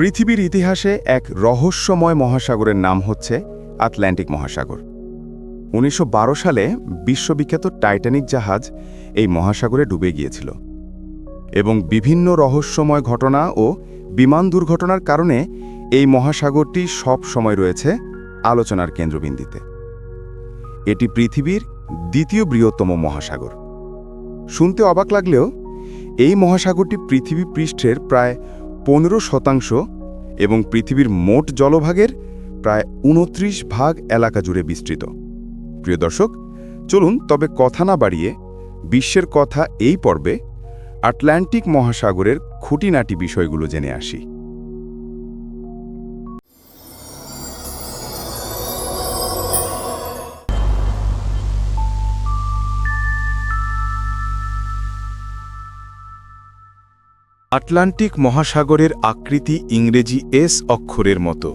পৃথিবীর ইতিহাসে এক রহস্যময় মহাসাগরের নাম হচ্ছে আটলান্টিক মহাসাগর। উনিশশো বারো সালে বিশ্ববিখ্যাত টাইটানিক জাহাজ এই মহাসাগরে ডুবে গিয়েছিল এবং বিভিন্ন রহস্যময় ঘটনা ও বিমান দুর্ঘটনার কারণে এই মহাসাগরটি সব সময় রয়েছে আলোচনার কেন্দ্রবিন্দুতে। এটি পৃথিবীর দ্বিতীয় বৃহত্তম মহাসাগর। শুনতে অবাক লাগলেও এই মহাসাগরটি পৃথিবী পৃষ্ঠের প্রায় পনেরো শতাংশ এবং পৃথিবীর মোট জলভাগের প্রায় উনত্রিশ ভাগ এলাকা জুড়ে বিস্তৃত। প্রিয় দর্শক, চলুন তবে কথা না বাড়িয়ে বিশ্বের কথা এই পর্বে আটলান্টিক মহাসাগরের খুঁটিনাটি বিষয়গুলো জেনে আসি। আটলান্টিক মহাসাগরের আকৃতি ইংরেজি এস অক্ষরের মতো।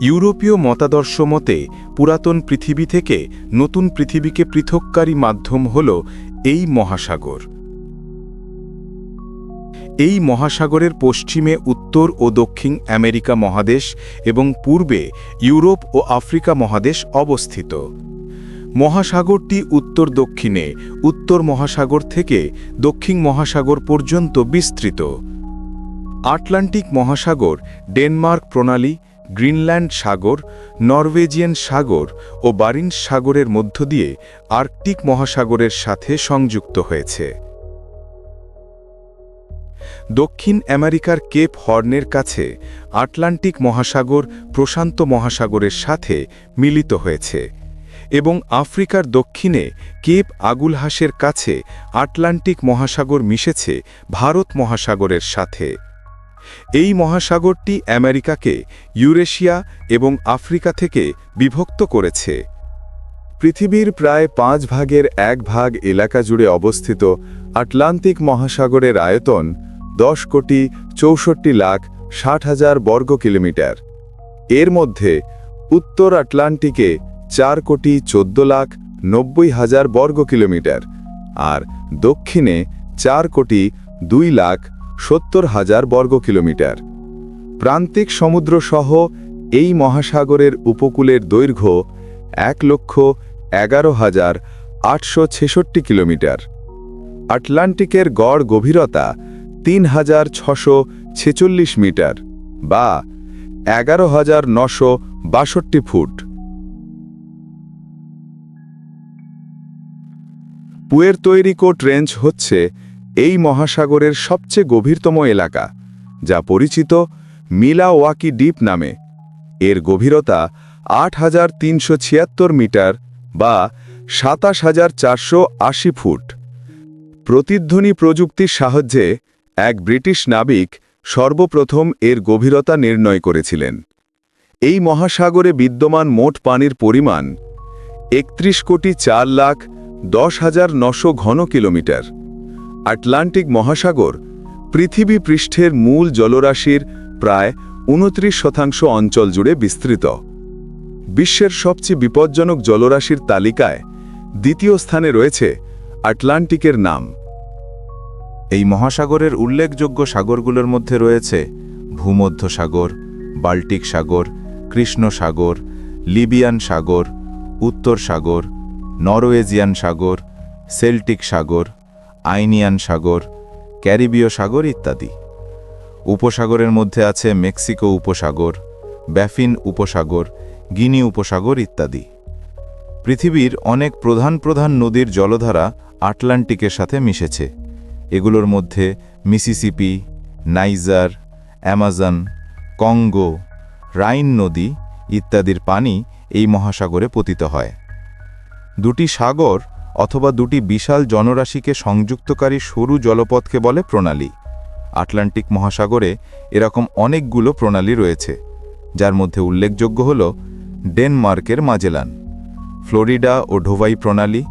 ইউরোপীয় মতাদর্শ মতে, পুরাতন পৃথিবী থেকে নতুন পৃথিবীকে পৃথককারী মাধ্যম হল এই মহাসাগর। এই মহাসাগরের পশ্চিমে উত্তর ও দক্ষিণ আমেরিকা মহাদেশ এবং পূর্বে ইউরোপ ও আফ্রিকা মহাদেশ অবস্থিত। মহাসাগরটি উত্তর দক্ষিণে, উত্তর মহাসাগর থেকে দক্ষিণ মহাসাগর পর্যন্ত বিস্তৃত। আটলান্টিক মহাসাগর, ডেনমার্ক প্রণালী, গ্রিনল্যান্ড সাগর, নরওয়েজিয়ান সাগর ও বারিন সাগরের মধ্য দিয়ে আর্কটিক মহাসাগরের সাথে সংযুক্ত হয়েছে। দক্ষিণ আমেরিকার কেপ হর্নের কাছে আটলান্টিক মহাসাগর প্রশান্ত মহাসাগরের সাথে মিলিত হয়েছে। এবং আফ্রিকার দক্ষিণে কেপ আগুলহাসের কাছে আটলান্টিক মহাসাগর মিশেছে ভারত মহাসাগরের সাথে। এই মহাসাগরটি আমেরিকাকে ইউরেশিয়া এবং আফ্রিকা থেকে বিভক্ত করেছে। পৃথিবীর প্রায় পাঁচ ভাগের এক ভাগ এলাকা জুড়ে অবস্থিত আটলান্টিক মহাসাগরের আয়তন দশ কোটি চৌষট্টি লাখ ষাট হাজার বর্গ কিলোমিটার। এর মধ্যে উত্তর আটলান্টিকে চার কোটি চোদ্দ লাখ নব্বই হাজার বর্গ কিলোমিটার আর দক্ষিণে চার কোটি দুই লাখ সত্তর হাজার বর্গ কিলোমিটার। প্রান্তিক সমুদ্র সহ এই মহাসাগরের উপকূলের দৈর্ঘ্য এক লক্ষ এগারো হাজার আটশো ছেষট্টি কিলোমিটার। আটলান্টিকের গড় গভীরতা তিন হাজার ছশো ছেচল্লিশ মিটার বা এগারো হাজার নশো বাষট্টি ফুট। পুয়ের্তৈরিকো ট্রেঞ্চ হচ্ছে এই মহাসাগরের সবচেয়ে গভীরতম এলাকা, যা পরিচিত মিলাওয়াকি ডিপ নামে। এর গভীরতা আট হাজার তিনশো ছিয়াত্তর মিটার বা সাতাশ ফুট। প্রতিধ্বনি প্রযুক্তির সাহায্যে এক ব্রিটিশ নাবিক সর্বপ্রথম এর গভীরতা নির্ণয় করেছিলেন। এই মহাসাগরে বিদ্যমান মোট পানির পরিমাণ একত্রিশ কোটি চার লাখ দশ হাজার নশো ঘন কিলোমিটার। আটলান্টিক মহাসাগর পৃথিবী পৃষ্ঠের মূল জলরাশির প্রায় উনত্রিশ শতাংশ অঞ্চল জুড়ে বিস্তৃত। বিশ্বের সবচেয়ে বিপজ্জনক জলরাশির তালিকায় দ্বিতীয় স্থানে রয়েছে আটলান্টিকের নাম। এই মহাসাগরের উল্লেখযোগ্য সাগরগুলোর মধ্যে রয়েছে ভূমধ্য সাগর, বাল্টিক সাগর, কৃষ্ণ সাগর, লিবিয়ান সাগর, উত্তর সাগর নরওয়েজিয়ান সাগর, সেল্টিক সাগর, আইনিয়ান সাগর, ক্যারিবীয় সাগর ইত্যাদি। উপসাগরের মধ্যে আছে মেক্সিকো উপসাগর, ব্যাফিন উপসাগর, গিনি উপসাগর ইত্যাদি। পৃথিবীর অনেক প্রধান প্রধান নদীর জলধারা আটলান্টিকের সাথে মিশেছে। এগুলোর মধ্যে Mississippi, Niger, Amazon, Congo, Rhine নদী ইত্যাদির পানি এই মহাসাগরে পতিত হয়। দুটি সাগর অথবা দুটি বিশাল জনরাশিকে সংযুক্তকারী সরু জলপথকে বলে প্রণালী। আটলান্টিক মহাসাগরে এরকম অনেকগুলো প্রণালী রয়েছে, যার মধ্যে উল্লেখযোগ্য হল ডেনমার্কের মাজেলান, ফ্লোরিডা ও ঢোভাই প্রণালী,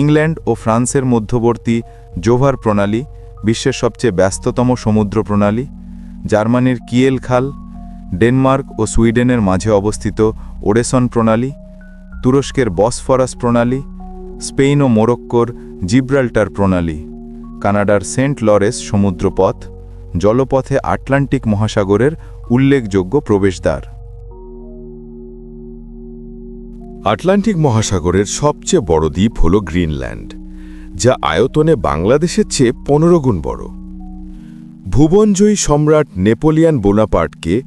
ইংল্যান্ড ও ফ্রান্সের মধ্যবর্তী জোভার প্রণালী, বিশ্বের সবচেয়ে ব্যস্ততম সমুদ্র প্রণালী, জার্মানির কিয়েল খাল ডেনমার্ক ও সুইডেনের মাঝে অবস্থিত ওরেসন প্রণালী তুরস্কের বসফরাস প্রণালী, স্পেন ও মোরক্কোর জিব্রাল্টার প্রণালী, কানাডার সেন্ট লরেস সমুদ্রপথ, জলপথে আটলান্টিক মহাসাগরের উল্লেখযোগ্য প্রবেশদ্বার। আটলান্টিক মহাসাগরের সবচেয়ে বড় দ্বীপ হল গ্রিনল্যান্ড, যা আয়তনে বাংলাদেশের চেয়ে পনেরো গুণ বড়। ভুবনজয়ী সম্রাট নেপোলিয়ান বোনাপার্টকে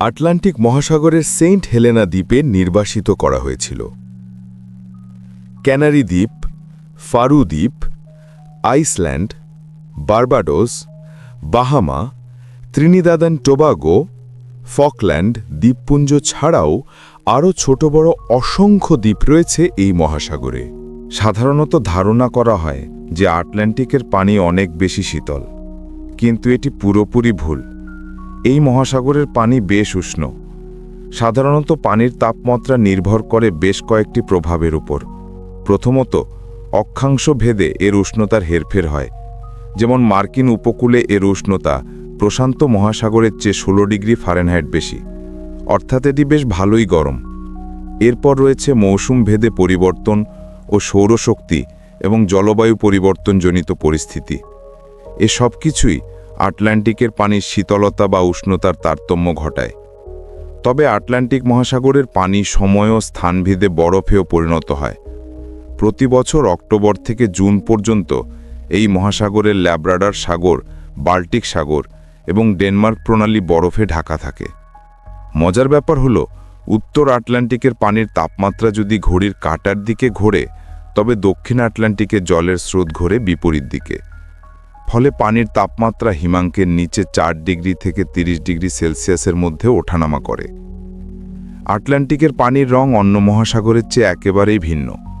আটলান্টিক মহাসাগরের সেন্ট হেলেনা দ্বীপে নির্বাসিত করা হয়েছিল। ক্যানারি দ্বীপ ফারু দ্বীপ Iceland, Barbados, Bahama, Trinidad and Tobago, Falkland দ্বীপপুঞ্জ ছাড়াও আরও ছোট বড় অসংখ্য দ্বীপ রয়েছে এই মহাসাগরে। সাধারণত ধারণা করা হয় যে আটলান্টিকের পানি অনেক বেশি শীতল, কিন্তু এটি পুরোপুরি ভুল। এই মহাসাগরের পানি বেশ উষ্ণ। সাধারণত পানির তাপমাত্রা নির্ভর করে বেশ কয়েকটি প্রভাবের উপর। প্রথমত, অক্ষাংশ ভেদে এর উষ্ণতার হেরফের হয়। যেমন মার্কিন উপকূলে এর উষ্ণতা প্রশান্ত মহাসাগরের চেয়ে ষোলো ডিগ্রি ফারেনহাইট বেশি। অর্থাৎ এটি বেশ ভালোই গরম। এরপর রয়েছে মৌসুম ভেদে পরিবর্তন ও সৌরশক্তি এবং জলবায়ু পরিবর্তনজনিত পরিস্থিতি। এ সব কিছুই আটলান্টিকের পানির শীতলতা বা উষ্ণতার তারতম্য ঘটায়। তবে আটলান্টিক মহাসাগরের পানি সময় ও স্থানভেদে বরফেও পরিণত হয়। প্রতি বছর অক্টোবর থেকে জুন পর্যন্ত এই মহাসাগরের ল্যাব্রাডার সাগর, বাল্টিক সাগর এবং ডেনমার্ক প্রণালী বরফে ঢাকা থাকে। মজার ব্যাপার হলো, উত্তর আটলান্টিকের পানির তাপমাত্রা যদি ঘড়ির কাটার দিকে ঘোরে, তবে দক্ষিণ আটলান্টিকে জলের স্রোত ঘোরে বিপরীত দিকে। ফলে পানির তাপমাত্রা হিমাঙ্কের নিচে চার ডিগ্রি থেকে ৩০ ডিগ্রি সেলসিয়াসের মধ্যে ওঠানামা করে। আটলান্টিকের পানির রং অন্য মহাসাগরের চেয়ে একেবারেই ভিন্ন।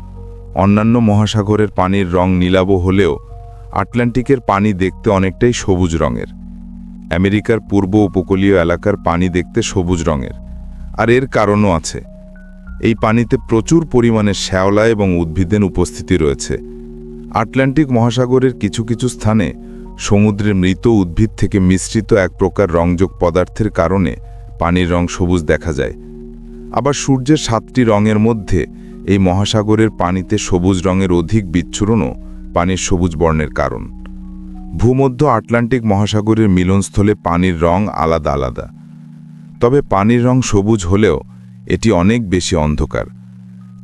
অন্যান্য মহাসাগরের পানির রং নীলাভ হলেও আটলান্টিকের পানি দেখতে অনেকটাই সবুজ রঙের। আমেরিকার পূর্ব উপকূলীয় এলাকার পানি দেখতে সবুজ রঙের। আর এর কারণও আছে। এই পানিতে প্রচুর পরিমাণে শ্যাওলা এবং উদ্ভিদের উপস্থিতি রয়েছে। আটলান্টিক মহাসাগরের কিছু কিছু স্থানে সমুদ্রের মৃত উদ্ভিদ থেকে মিশ্রিত এক প্রকার রংযোগ পদার্থের কারণে পানির রং সবুজ দেখা যায়। আবার সূর্যের সাতটি রঙের মধ্যে এই মহাসাগরের পানিতে সবুজ রঙের অধিক বিচ্ছুরণও পানির সবুজ বর্ণের কারণ। ভূমধ্য আটলান্টিক মহাসাগরের মিলনস্থলে পানির রং আলাদা আলাদা। তবে পানির রং সবুজ হলেও এটি অনেক বেশি অন্ধকার।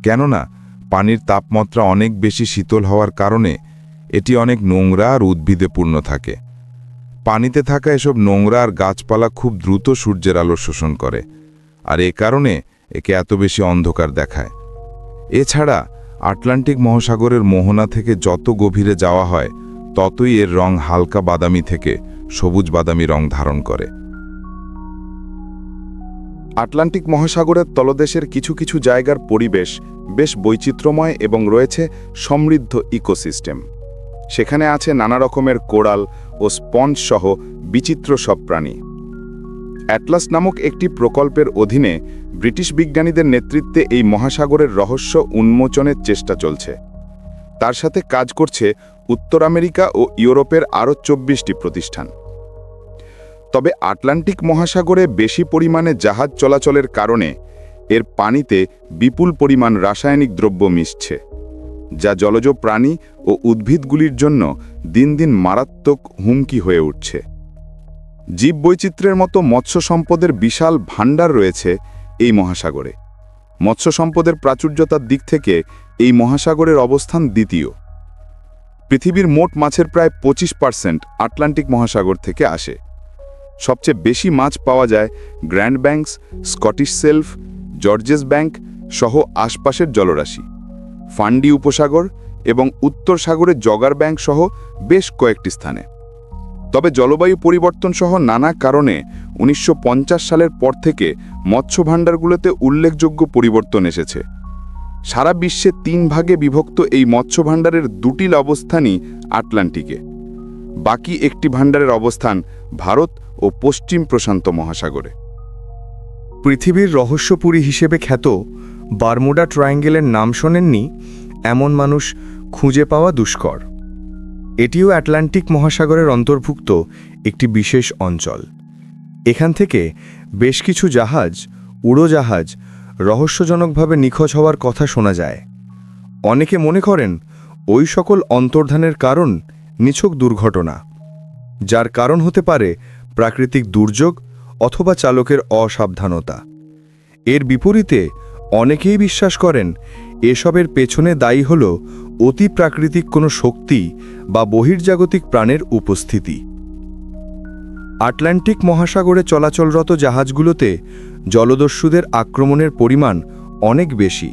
কেননা, পানির তাপমাত্রা অনেক বেশি শীতল হওয়ার কারণে এটি অনেক নোংরা আর উদ্ভিদে পূর্ণ থাকে। পানিতে থাকা এসব নোংরা আর গাছপালা খুব দ্রুত সূর্যের আলো শোষণ করে, আর এ কারণে একে এত বেশি অন্ধকার দেখায়। এছাড়া আটলান্টিক মহাসাগরের মোহনা থেকে যত গভীরে যাওয়া হয়, ততই এর রং হালকা বাদামি থেকে সবুজ বাদামি রং ধারণ করে। আটলান্টিক মহাসাগরের তলদেশের কিছু কিছু জায়গার পরিবেশ বেশ বৈচিত্র্যময় এবং রয়েছে সমৃদ্ধ ইকোসিস্টেম। সেখানে আছে নানা রকমের কোরাল ও স্পঞ্জ সহ বিচিত্র সব প্রাণী। অ্যাটলাস নামক একটি প্রকল্পের অধীনে ব্রিটিশ বিজ্ঞানীদের নেতৃত্বে এই মহাসাগরের রহস্য উন্মোচনের চেষ্টা চলছে। তার সাথে কাজ করছে উত্তর আমেরিকা ও ইউরোপের আরও চব্বিশটি প্রতিষ্ঠান। তবে আটলান্টিক মহাসাগরে বেশি পরিমাণে জাহাজ চলাচলের কারণে এর পানিতে বিপুল পরিমাণ রাসায়নিক দ্রব্য মিশছে, যা জলজ প্রাণী ও উদ্ভিদগুলির জন্য দিন দিন মারাত্মক হুমকি হয়ে উঠছে। জীববৈচিত্র্যের মতো মৎস্য সম্পদের বিশাল ভাণ্ডার রয়েছে এই মহাসাগরে। মৎস্য সম্পদের প্রাচুর্যতার দিক থেকে এই মহাসাগরের অবস্থান দ্বিতীয়। পৃথিবীর মোট মাছের প্রায় পঁচিশ পার্সেন্ট আটলান্টিক মহাসাগর থেকে আসে। সবচেয়ে বেশি মাছ পাওয়া যায় Grand Banks, Scottish shelf, Georges Bank সহ আশপাশের জলরাশি। ফান্ডি উপসাগর এবং উত্তর সাগরে জগার ব্যাংক সহ বেশ কয়েকটি স্থানে। তবে জলবায়ু পরিবর্তন সহ নানা কারণে উনিশশো পঞ্চাশ সালের পর থেকে মৎস্য ভাণ্ডারগুলোতে উল্লেখযোগ্য পরিবর্তন এসেছে। সারা বিশ্বে তিন ভাগে বিভক্ত এই মৎস্য ভাণ্ডারের দুটি অবস্থানই আটলান্টিকে। বাকি একটি ভাণ্ডারের অবস্থান ভারত ও পশ্চিম প্রশান্ত মহাসাগরে। পৃথিবীর রহস্যপুরী হিসেবে খ্যাত বারমুডা ট্রায়াঙ্গেলের নাম শোনেননি এমন মানুষ খুঁজে পাওয়া দুষ্কর। এটিও আটলান্টিক মহাসাগরের অন্তর্ভুক্ত একটি বিশেষ অঞ্চল। এখান থেকে বেশ কিছু জাহাজ, উড়োজাহাজ রহস্যজনকভাবে নিখোঁজ হওয়ার কথা শোনা যায়। অনেকে মনে করেন ওই সকল অন্তর্ধানের কারণ নিছক দুর্ঘটনা, যার কারণ হতে পারে প্রাকৃতিক দুর্যোগ অথবা চালকের অসাবধানতা। এর বিপরীতে অনেকেই বিশ্বাস করেন এসবের পেছনে দায়ী হল অতি প্রাকৃতিক কোনো শক্তি বা বহির্জাগতিক প্রাণের উপস্থিতি। আটলান্টিক মহাসাগরে চলাচলরত জাহাজগুলোতে জলদস্যুদের আক্রমণের পরিমাণ অনেক বেশি।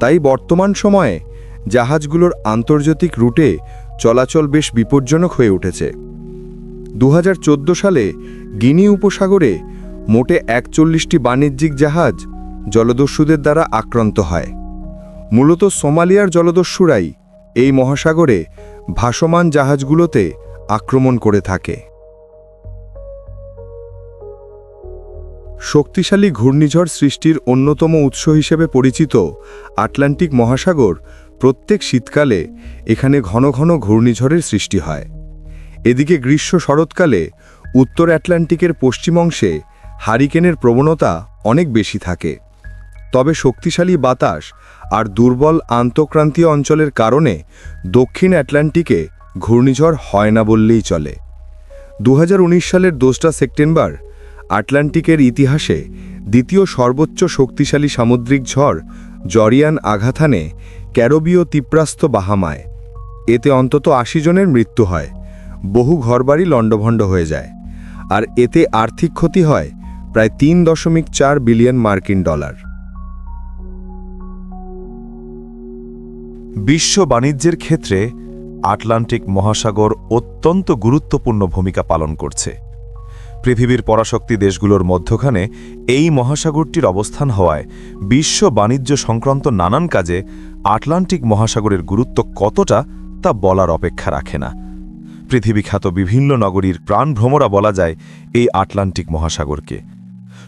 তাই বর্তমান সময়ে জাহাজগুলোর আন্তর্জাতিক রুটে চলাচল বেশ বিপজ্জনক হয়ে উঠেছে। দু হাজার চোদ্দ সালে গিনি উপসাগরে মোটে একচল্লিশটি বাণিজ্যিক জাহাজ জলদস্যুদের দ্বারা আক্রান্ত হয়। মূলত সোমালিয়ার জলদস্যুরাই এই মহাসাগরে ভাসমান জাহাজগুলোতে আক্রমণ করে থাকে। শক্তিশালী ঘূর্ণিঝড় সৃষ্টির অন্যতম উৎস হিসেবে পরিচিত আটলান্টিক মহাসাগর প্রত্যেক শীতকালে এখানে ঘন ঘন ঘূর্ণিঝড়ের সৃষ্টি হয়। এদিকে গ্রীষ্ম শরৎকালে উত্তর আটলান্টিকের পশ্চিম অংশে হারিকেনের প্রবণতা অনেক বেশি থাকে। তবে শক্তিশালী বাতাস আর দুর্বল আন্তঃক্রান্তীয় অঞ্চলের কারণে দক্ষিণ আটলান্টিকে ঘূর্ণিঝড় হয় না বললেই চলে। দু হাজার উনিশ সালের দোসরা সেপ্টেম্বর আটলান্টিকের ইতিহাসে দ্বিতীয় সর্বোচ্চ শক্তিশালী সামুদ্রিক ঝড় জরিয়ান আঘাত হানে ক্যারোবীয় তিপ্রাস্ত বাহামায়। এতে অন্তত আশি জনের মৃত্যু হয়, বহু ঘরবাড়ি লণ্ডভণ্ড হয়ে যায় আর এতে আর্থিক ক্ষতি হয় প্রায় তিন দশমিক চার বিলিয়ন মার্কিন ডলার। বিশ্ব বাণিজ্যের ক্ষেত্রে আটলান্টিক মহাসাগর অত্যন্ত গুরুত্বপূর্ণ ভূমিকা পালন করছে। পৃথিবীর পরাশক্তি দেশগুলোর মধ্যখানে এই মহাসাগরটির অবস্থান হওয়ায় বিশ্ব বাণিজ্য সংক্রান্ত নানান কাজে আটলান্টিক মহাসাগরের গুরুত্ব কতটা তা বলার অপেক্ষা রাখে না। পৃথিবীখ্যাত বিভিন্ন নগরীর প্রাণভ্রমরা বলা যায় এই আটলান্টিক মহাসাগরকে।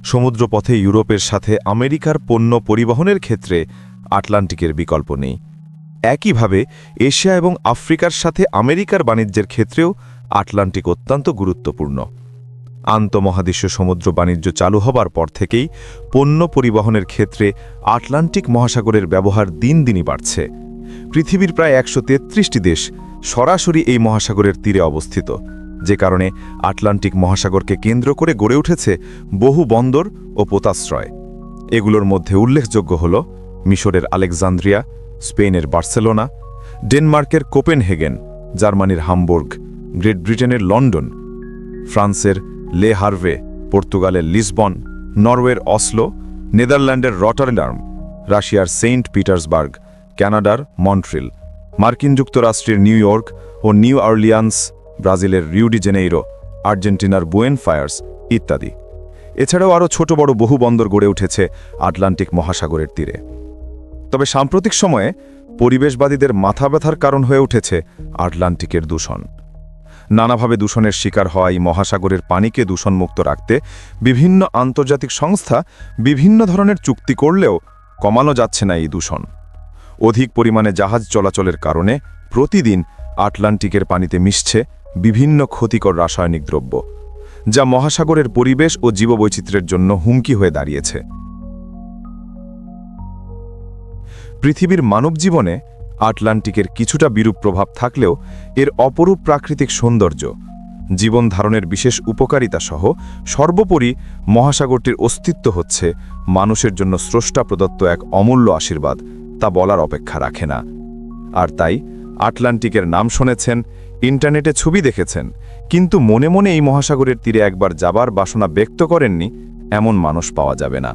সমুদ্রপথে ইউরোপের সাথে আমেরিকার পণ্য পরিবহনের ক্ষেত্রে আটলান্টিকের বিকল্প নেই। একইভাবে এশিয়া এবং আফ্রিকার সাথে আমেরিকার বাণিজ্যের ক্ষেত্রেও আটলান্টিক অত্যন্ত গুরুত্বপূর্ণ। আন্তমহাদেশীয় সমুদ্র বাণিজ্য চালু হবার পর থেকেই পণ্য পরিবহনের ক্ষেত্রে আটলান্টিক মহাসাগরের ব্যবহার দিন দিনই বাড়ছে। পৃথিবীর প্রায় একশো দেশ সরাসরি এই মহাসাগরের তীরে অবস্থিত, যে কারণে আটলান্টিক মহাসাগরকে কেন্দ্র করে গড়ে উঠেছে বহু বন্দর ও পোতাশ্রয়। এগুলোর মধ্যে উল্লেখযোগ্য হল মিশরের আলেকজান্দ্রিয়া স্পেনের বার্সেলোনা, ডেনমার্কের কোপেনহেগেন, জার্মানির হামবুর্গ, গ্রেট ব্রিটেনের লন্ডন, ফ্রান্সের লে হার্ভে, পর্তুগালের লিসবন, নরওয়ের অসলো, নেদারল্যান্ডের রটারডার্ম রাশিয়ার সেন্ট পিটার্সবার্গ ক্যানাডার মন্ট্রিল, মার্কিন যুক্তরাষ্ট্রের নিউ ইয়র্ক ও নিউ আর্লিয়ান্স ব্রাজিলের রিউডি জেনেইরো, আর্জেন্টিনার বুয়েন ফায়ার্স ইত্যাদি। এছাড়াও আরও ছোট বড় বহু বন্দর গড়ে উঠেছে আটলান্টিক মহাসাগরের তীরে। তবে সাম্প্রতিক সময়ে পরিবেশবাদীদের মাথা ব্যথার কারণ হয়ে উঠেছে আটলান্টিকের দূষণ। নানাভাবে দূষণের শিকার হওয়া এই মহাসাগরের পানিকে দূষণমুক্ত রাখতে বিভিন্ন আন্তর্জাতিক সংস্থা বিভিন্ন ধরনের চুক্তি করলেও কমানো যাচ্ছে না এই দূষণ। অধিক পরিমাণে জাহাজ চলাচলের কারণে প্রতিদিন আটলান্টিকের পানিতে মিশছে বিভিন্ন ক্ষতিকর রাসায়নিক দ্রব্য, যা মহাসাগরের পরিবেশ ও জীববৈচিত্র্যের জন্য হুমকি হয়ে দাঁড়িয়েছে। পৃথিবীর মানব জীবনে আটলান্টিকের কিছুটা বিরূপ প্রভাব থাকলেও এর অপরূপ প্রাকৃতিক সৌন্দর্য, জীবন ধারণের বিশেষ উপকারিতা সহ সর্বোপরি মহাসাগরটির অস্তিত্ব হচ্ছে মানুষের জন্য স্রষ্টা প্রদত্ত এক অমূল্য আশীর্বাদ, তা বলার অপেক্ষা রাখে না। আর তাই আটলান্টিকের নাম শুনেছেন, ইন্টারনেটে ছবি দেখেছেন, কিন্তু মনে মনে এই মহাসাগরের তীরে একবার যাবার বাসনা ব্যক্ত করেননি এমন মানুষ পাওয়া যাবে না।